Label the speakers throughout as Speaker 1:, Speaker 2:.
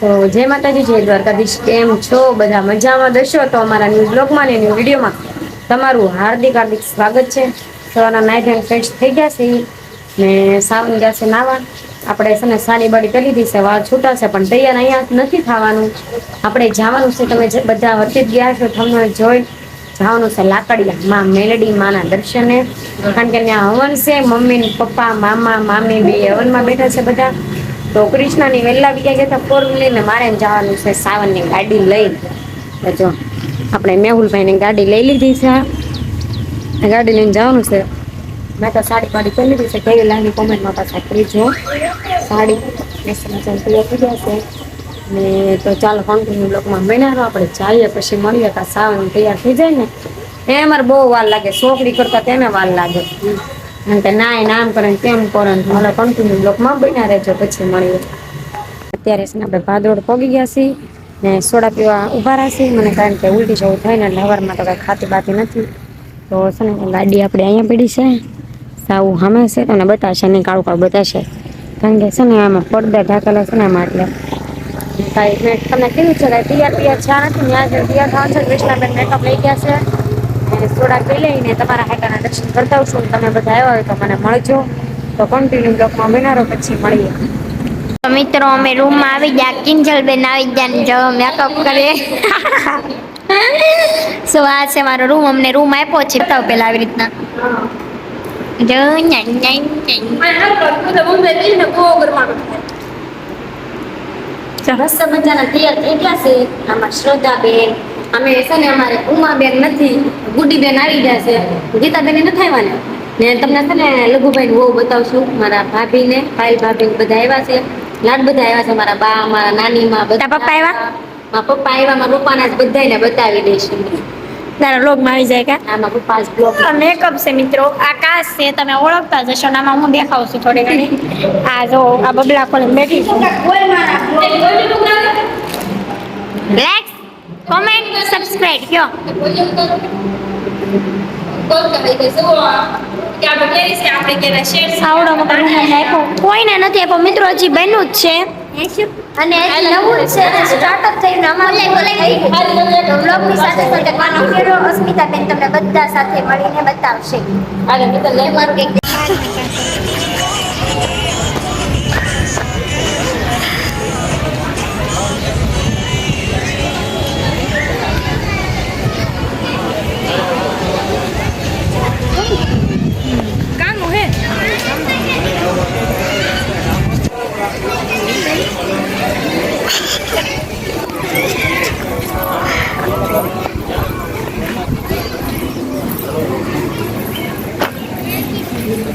Speaker 1: તો જય માતાજી, જય દ્વારકાધીશ. કેમ છો? બધા મજામાં? દશો, તો અમારા ન્યૂઝ બ્લોગમાં ને ન્યૂ વિડીયોમાં તમારું હાર્દિક હાર્દિક સ્વાગત છે. સવારના નાઇટ એન્ડ ફ્રેશ થઈ ગયા છે. ને સાવન ગયા છે નાવા. આપણે છે ને સાની બાડી કરી દીધી છે. વાળ છૂટા છે પણ તૈયાર અહીંયા નથી થવાનું. આપણે જવાનું છે. તમે બધા જ ગયા છો, તમને જોઈ જવાનું છે લાકડિયા માં મેલડી માના દર્શને. કારણ કે ત્યાં હવન છે, મમ્મી પપ્પા, મામા, મામી બે હવનમાં બેઠા છે બધા. તો કૃષ્ણની વહેલા બી ગયા હતા ફોર લઈને મારે જવાનું છે સાવનની ગાડી લઈને. જો, આપણે મેહુલભાઈની ગાડી લઈ લીધી છે. ગાડી લઈને જવાનું છે. મેં તો સાડી પાડી કરી લીધી છે. કેવી લાગી કોમેન્ટમાં પાછા કરીજો સાડી થઈ ગયા છે. ને તો ચાલો કન્ટિન્યુ બ્લોકમાં બનાવો આપણે જઈએ પછી મળીએ. કાં સાવન તૈયાર થઈ જાય ને? એ અમારે બહુ વાર લાગે. છોકરી કરતા તેને વાર લાગે. કારણ કે ના એ આમ કરે ને તેમ કરે ને હાલો કન્ટિન્યુ બ્લોકમાં બન્યા રહેજો, પછી મળીએ. અત્યારે છે ને આપણે ભાદરોડ પોગી ગયા છીએ ને સોડા પીવા ઊભા રહ્યા મને કારણ કે ઉલટી જેવું થાય ને લવારમાં તો કાંઈ ખાતી બાતી નથી. તો છે ને ગાડી આપણે અહીંયા પડી છે, સાવું સામે છે તમને બતાવશે નહીં, કાળું કાળું બતાવશે કારણ કે છે ને આમાં પડદા ઢાકેલા છે ને એમાં એટલે. કાંઈ મેં તમને કીધું છે કાંઈ તૈયાર તૈયાર છે નથી ત્યાં તૈયાર થવાનું છે કૃષ્ણાબેન મેકઅપ લઈ ગયા છે. અને સોડા પી લઈને તમારા હાટાના દર્શન કરતા આવશું તમે બધા આવ્યા હોય તો મને મળજો. તો કન્ટિન્યુ બ્લોકમાં બનારો પછી મળીએ.
Speaker 2: મિત્રો અમે રૂમમાં આવી ગયા કિંજલ બેન આવી ગયા જો મેકઅપ કરીએ. સો આ છે મારો રૂમ અમને રૂમ આપ્યો છે તો પેલા આવી રીતના. જો ન્યા, ન્યા.
Speaker 1: મસ્ત મજાના તૈયાર થઈ ગયા છે. આમાં શ્રદ્ધાબેન અમે છે ને અમારે ઉમાબેન નથી. ગુડીબેન આવી ગયા છે. ગીતાબેન નથી આવ્યા ને? ને તમને છે ને લઘુભાઈ બહુ બતાવશું. મારા ભાભીને પાયલ ભાભી બધા આવ્યા છે. લાડ બધા આવ્યા છે. મારા બા મારા નાની માં બધા
Speaker 2: પપ્પા આવ્યા?
Speaker 1: મારા પપ્પા આવ્યા. મારા પપ્પાના જ બધાને બતાવી દઈશું.
Speaker 2: તારા લોગમાં આવી જાય કે?
Speaker 1: આમાં પપ્પા બ્લોગ
Speaker 2: મેકઅપ છે મિત્રો. આકાશ છે. તમે ઓળખતા જશો ને આમાં હું દેખાઉં છું થોડી ઘણી. આ જો આ બબલા ખોલીને બેઠી છું. લાઈક કોમેન્ટ સબસ્ક્રાઇબ કયો? કોઈને નથી મિત્રો હજી બન્યું જ છે અને નવું છે સ્ટાર્ટઅપ થયું અમારે બ્લોગની સાથે સાથે હીરો અસ્મિતાબેન તમને બધા સાથે મળીને બતાવશે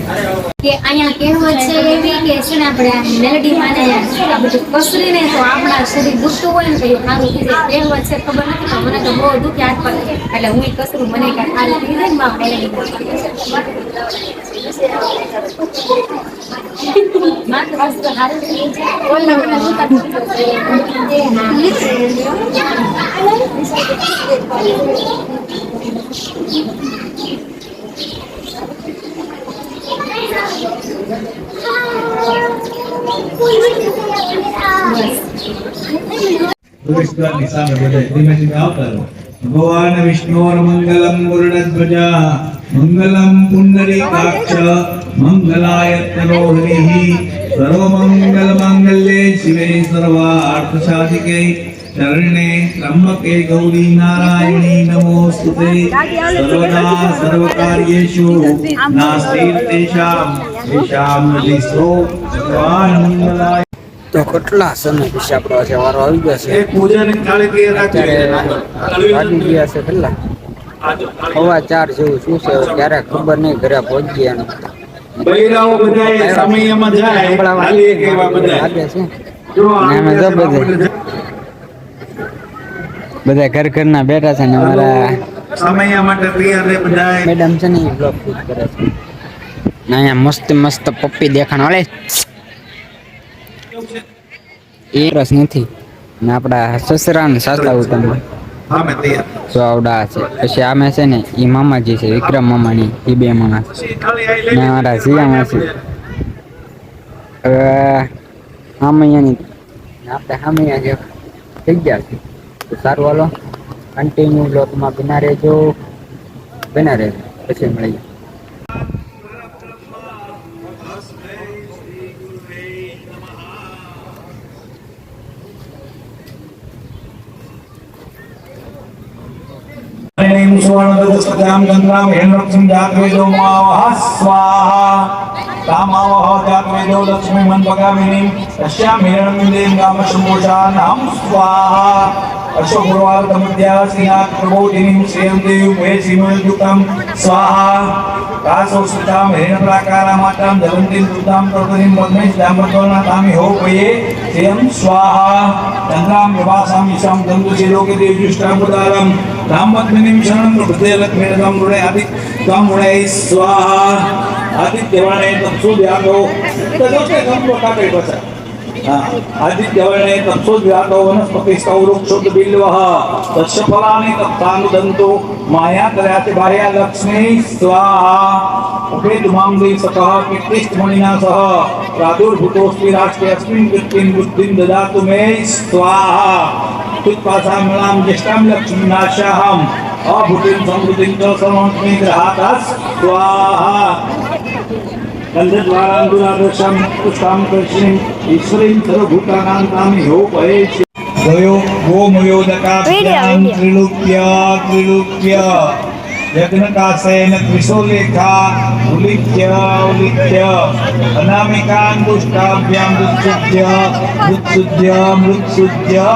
Speaker 1: કે અહીંયા કહેવત છે એવી કે છે ને આપણે આ મેલડી માને આ બધું કસરીને તો આપણા શરીર દુખતું હોય ને તો સારું થઈ જાય. કહેવત છે, ખબર નથી, પણ મને તો બહુ દુખે હાથ પર એટલે હું કસરું મને કાંઈ સારું થઈ જાય માં. મેલડી માત્ર કસરું સારું થઈ જાય ઓલા ઓલા દુખતા
Speaker 3: પુરસ્કારની સામે બધા ધીમે ધીમે આવતા રહો ભગવાન વિષ્ણુર મંગલમ ગુરુડધ્વજા મંગલમ પુંડરીકાક્ષ મંગલાય તનો હરિઃ સર્વમંગલ માંગલ્યે શિવે સર્વાર્થ સાધિકે શરણે ત્રંબકે ગૌરી નારાયણી નમોસ્તુતે સર્વદા સર્વકાર્યેષુ નાસ્તિ તેષામ તેષામ
Speaker 4: તો કેટલા સમય પછી આપણો આજે વારો આવી ગયો છે? વાગી ગયા છે કેટલા? સવા ચાર જેવું શું છે? હવે ક્યારે ખબર નહીં ઘરે પહોંચી ગયા
Speaker 3: બૈરાઓ બધાએ સમયમાં જાય ખાલી એક એવા બધા.
Speaker 4: લાગે છે? ને જો બધે બધા. ઘર ઘરના બેઠા છે ને અમારા
Speaker 3: સમય માટે તૈયાર રહે બધાએ.
Speaker 4: મેડમ છે ને કરે છે. અહીંયા મસ્ત મસ્ત પપ્પી દેખાણ. વાળે એ રસ નથી. ને આપણા સસરા ને સાસા ઉતામાં
Speaker 3: અમે તૈયાર.
Speaker 4: જો આવડા છે. પછી આમે છે ને એ મામાજી છે વિક્રમ મામાની એ બે મામા ને મારા જીયા છે. હામૈયાની આપણે હામૈયા આજે થઈ ગયા છે. તો સારું હાલો. કન્ટિન્યુ બ્લોકમાં બના રહેજો. બના રહેજો. પછી મળીએ.
Speaker 3: ह्रीं सुवर्णदुष्पदां गङ्गां हिरण्यक्षं जातवेदो मावः स्वाहा कामावः जातवेदो लक्ष्मीमन्पगामिनीं तस्यां हिरण्यदेवीं गामशमोषानां स्वाहा अशोकगुरुवारतमध्या श्रीनाथ प्रबोधिनीं श्रियं देवीं हे श्रीमयुक्तं स्वाहा कासो सुतां हिरण्यप्राकारामातां जलन्तीं दुतां प्रकृतिं पद्मेश दामर्तोनाथामि हो वये श्रियं स्वाहा चन्द्रां विभासां विशां दन्तुषे लोके రామపద్మిని శరణం హృదయ లక్ష్మీ తాముడే ఆది తాముడే స్వాహ ఆదిత్యవాణే తప్సో వ్యాగో తదోస్తే కంపో కాకై బచ ఆదిత్యవర్ణే తప్సో వ్యాగో వనస్పతి సౌరుక్షోద్ బిల్వః తస్య ఫలాని తప్తాను దంతో మాయా కలయాతి భార్యా లక్ష్మీ స్వాహ ఉపేత మాంగై సకః కీర్తిష్ట మణినా సహ ప్రాదుర్భూతోస్మి రాజకే అస్మిన్ వృత్తిం బుద్ధిం దదాతు మే స్వాహ स्वाहा उत्पासामलां ज्येष्ठां लक्ष्मीनाशाहम् अभूतिं समृद्धिं च समस्मि ग्रहातः स्वाहा गन्धद्वारान्दुरादर्शं पुष्टां कृष्णीं ईश्वरीं सर्वभूतानां तामि होपयेषि गयो गोमयोदकाभ्यां
Speaker 2: Video, video.
Speaker 3: જગ્નકાસેન ત્રિશૂલેખા ઉલિખ્ય ઉલિખ્ય અનામિકાન દુષ્ટાભ્યામ દુષ્શુદ્ધ્ય મૃત્સુદ્ધ્ય મૃત્સુદ્ધ્ય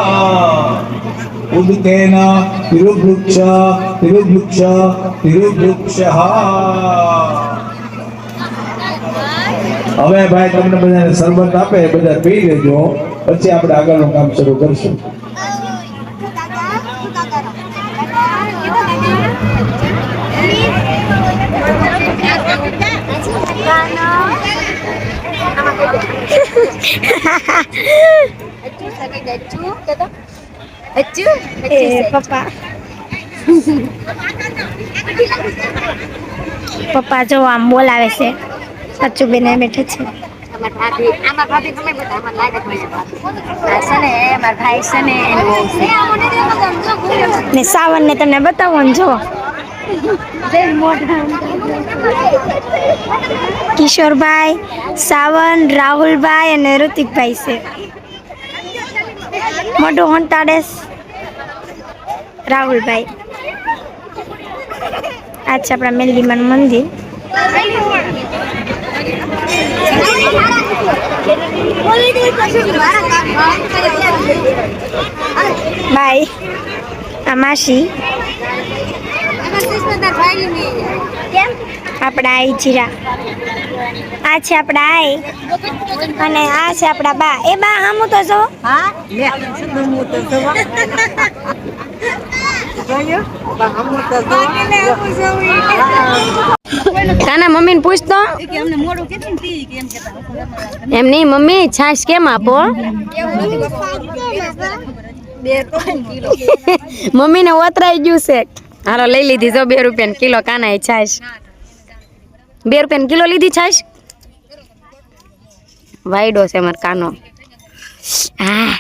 Speaker 3: તિરુભૃક્ષ તિરુભૃક્ષ તિરુભૃક્ષ હવે ભાઈ તમને બધાને સરબત આપે, બધા પી લેજો. પછી આપણે આગળનું કામ શરૂ કરશું.
Speaker 2: એ પપ્પા પપ્પા જો આમ બોલાવે છે. સાચું બેને બેઠે છે. ને સાવન ને તમને બતાવો ને જો. કિશોરભાઈ સાવન રાહુલભાઈ અને ઋતિકભાઈ છે મોટું હોંટાડેસ રાહુલભાઈ આ છે આપણા મેલડીમાન મંદિર બાય આ માસી આપણા આઈ જીરા. આ છે આપણા આઈ અને આ છે આપણા બા. એ બા હામું તો જો
Speaker 1: કાના મમ્મીને પૂછતો એમ નહીં મમ્મી છાશ કેમ આપો? મમ્મીને ઓતરાઈ ગયું છે. હાલો, લઈ લીધી જો, બે રૂપિયા કિલો કાના છાશ. બે રૂપિયા કિલો લીધી છાશ? વાયડો છે મારો કાનો. હા,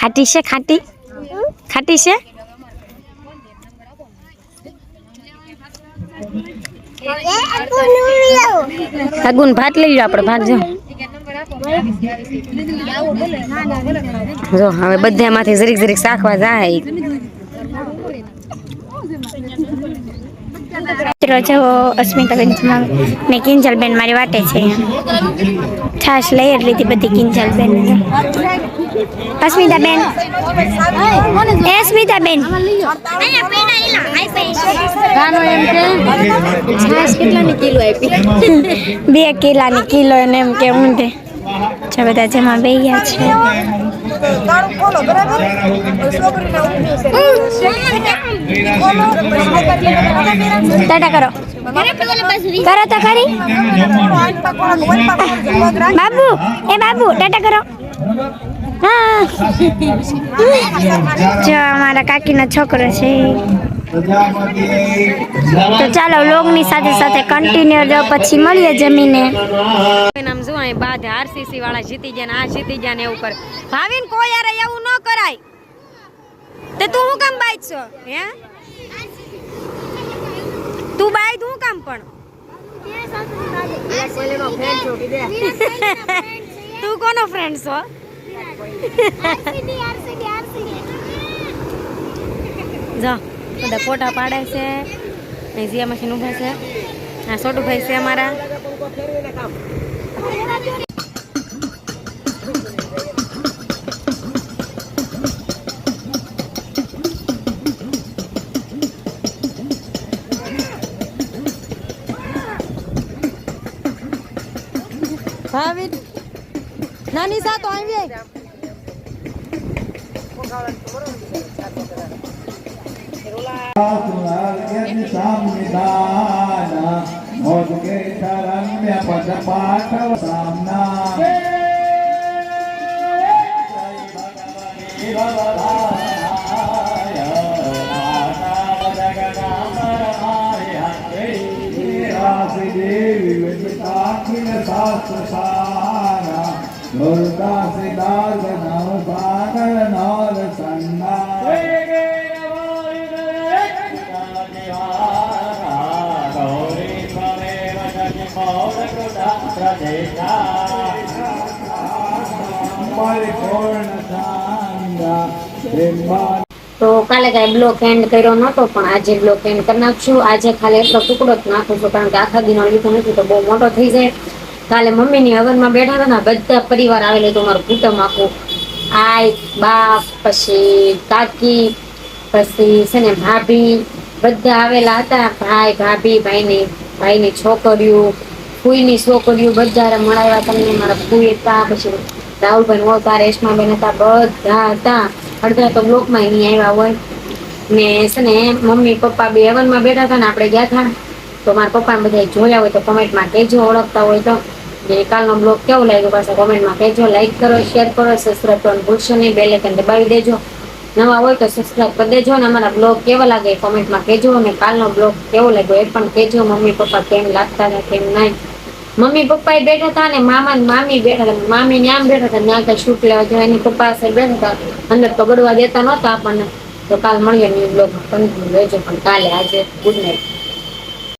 Speaker 1: ખાટી છે, ખાટી? ખાટી છે? સગુન ભાત લઈ લો આપણે, ભાત જો. જો, હવે બધામાંથી જરીક જરીક શાખવા જાય.
Speaker 2: મિત્રો જો અસ્મિતાબેન ને કિંજલબેન મારી વાટે છે છાશ લઈ જ લીધી બધી કિંજલબેન. અસ્મિતાબેન. એ અસ્મિતાબેન. બે કિલાની કિલો ને એમ કે ઊંધે. જો બધા જેમાં બે ગયા છે. ટાટા કરો. કરો તો ખરી. બાબુ, એ બાબુ ટાટા કરો. જો, અમારા કાકીનો છોકરો છે. તો ચાલો લોગની સાથે સાથે કન્ટિન્યુ પછી મળીએ જમીને.
Speaker 1: અહીં બાદ આરસીસી વાળા જીતી ગયા આ જીતી ગયા ને એવું કરે. ભાવિન, કોઈ યાર એવું ન કરાય. તે તું હું કામ બાઈક છો? હે? તું બાઈક હું કામ પણ? તું કોનો ફ્રેન્ડ છો? જો, બધા ફોટા પાડે છે. જીયા મશીન ઊભા છે. આ સોટુભાઈ છે અમારા. ભાવિન નાની સા તો આવી
Speaker 3: સામના. શાસ્ત્ર સારા દુર્દાસ દાસ નવ સાગર નર સંના
Speaker 1: તો કાલે કાંઈ બ્લોક એન્ડ કર્યો નહોતો, પણ આજે બ્લોક એન્ડ કરી નાખશું. આજે ખાલી એટલો ટુકડો જ નાખું છું, કારણ કે આખા દિનો લીધો નથી, તો બહુ મોટો થઈ જાય. કાલે મમ્મીની હવનમાં બેઠા હતા ને બધા પરિવાર આવેલો તો મારું કુટુંબ આખું. આઈ, બાપ, પછી કાકી, પછી છે ને ભાભી, બધા આવેલા હતા. ભાઈ, ભાભી, ભાઈની ભાઈની છોકરીઓ, ફૂઈની છોકરીઓ બધા મળાવ્યા તમને મારા ફૂઈ હતા પછી રાહુલભાઈ નહોતા રેશમાબેન હતા, બધા હતા. અડધા તો બ્લોકમાં નહીં આવ્યા હોય. ને છે ને મમ્મી, પપ્પા બે હવનમાં બેઠા હતા ને આપણે ગયા હતા તો મારા પપ્પાને બધા જોયા હોય તો કમેન્ટમાં કહેજો, ઓળખતા હોય તો. ને કાલનો બ્લોગ કેવો લાગ્યો પાછા કોમેન્ટમાં કહેજો લાઈક કરો શેર કરો સબસ્ક્રાઈબ કરવાનું ભૂલશો નહીં બેલ આઇકન દબાવી દેજો. નવા હોય તો સબસ્ક્રાઈબ કરી દેજો અને અમારા બ્લોગ કેવા લાગે કોમેન્ટમાં કહેજો અને કાલનો બ્લોગ કેવો લાગ્યો એ પણ કહેજો. મમ્મી, પપ્પા કેમ લાગતા ને કેમ નહીં? મમ્મી પપ્પા એ બેઠા હતા ને મામા ને મામી બેઠા હતા. મામી ને આમ બેઠા હતા, ત્યાં કઈ શૂટ લેવા જવા એની પપ્પા સાહેબ બેઠા હતા. અંદર તો ગડવા દેતા નહોતા આપણને. તો કાલ મળીએ ન્યૂ બ્લોગ. રહેજો પણ કાલે આજે, ગુડ નાઇટ